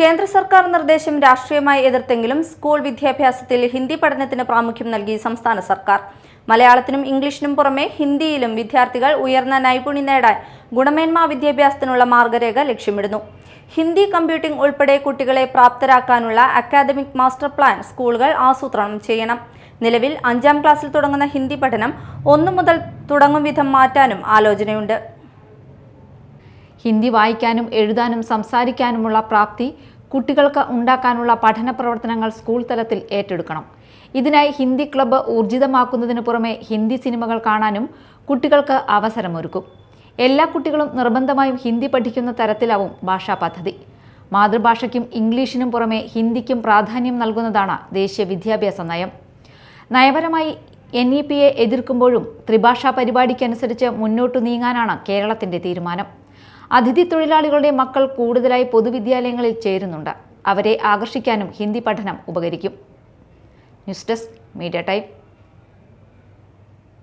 കേന്ദ്ര സർക്കാർ നിർദ്ദേശം രാഷ്ട്രീയമായി എതിർത്തെങ്കിലും സ്കൂൾ വിദ്യാഭ്യാസത്തിൽ ഹിന്ദി പഠനത്തിന് പ്രാമുഖ്യം നൽകി സംസ്ഥാന സർക്കാർ. മലയാളത്തിനും ഇംഗ്ലീഷിനും പുറമെ ഹിന്ദിയിലും വിദ്യാർത്ഥികൾ ഉയർന്ന നൈപുണ്യം നേടാൻ ഗുണമേന്മ വിദ്യാഭ്യാസത്തിനുള്ള മാർഗരേഖ ലക്ഷ്യമിടുന്നു. ഹിന്ദി കമ്പ്യൂട്ടിംഗ് ഉൾപ്പെടെ കുട്ടികളെ പ്രാപ്തരാക്കാനുള്ള അക്കാദമിക് മാസ്റ്റർ പ്ലാൻ സ്കൂളുകൾ ആസൂത്രണം ചെയ്യണം. നിലവിൽ അഞ്ചാം ക്ലാസ്സിൽ തുടങ്ങുന്ന ഹിന്ദി പഠനം ഒന്നു മുതൽ തുടങ്ങും വിധം മാറ്റാനും ആലോചനയുണ്ട്. ഹിന്ദി വായിക്കാനും എഴുതാനും സംസാരിക്കാനുമുള്ള പ്രാപ്തി കുട്ടികൾക്ക് ഉണ്ടാക്കാനുള്ള പഠന പ്രവർത്തനങ്ങൾ സ്കൂൾ തലത്തിൽ ഏറ്റെടുക്കണം. ഇതിനായി ഹിന്ദി ക്ലബ്ബ് ഊർജിതമാക്കുന്നതിന് പുറമെ ഹിന്ദി സിനിമകൾ കാണാനും കുട്ടികൾക്ക് അവസരമൊരുക്കും. എല്ലാ കുട്ടികളും നിർബന്ധമായും ഹിന്ദി പഠിക്കുന്ന തരത്തിലാവും ഭാഷാ പദ്ധതി. മാതൃഭാഷയ്ക്കും ഇംഗ്ലീഷിനും പുറമെ ഹിന്ദിക്കും പ്രാധാന്യം നൽകുന്നതാണ് ദേശീയ വിദ്യാഭ്യാസ നയം. നയപരമായി എൻ ഇ പിയെ എതിർക്കുമ്പോഴും ത്രിഭാഷാ പരിപാടിക്കനുസരിച്ച് മുന്നോട്ടു നീങ്ങാനാണ് കേരളത്തിന്റെ തീരുമാനം. അതിഥി തൊഴിലാളികളുടെ മക്കൾ കൂടുതലായി പൊതുവിദ്യാലയങ്ങളിൽ ചേരുന്നുണ്ട്. അവരെ ആകർഷിക്കാനും ഹിന്ദി പഠനം ഉപകരിക്കും. News desk media time.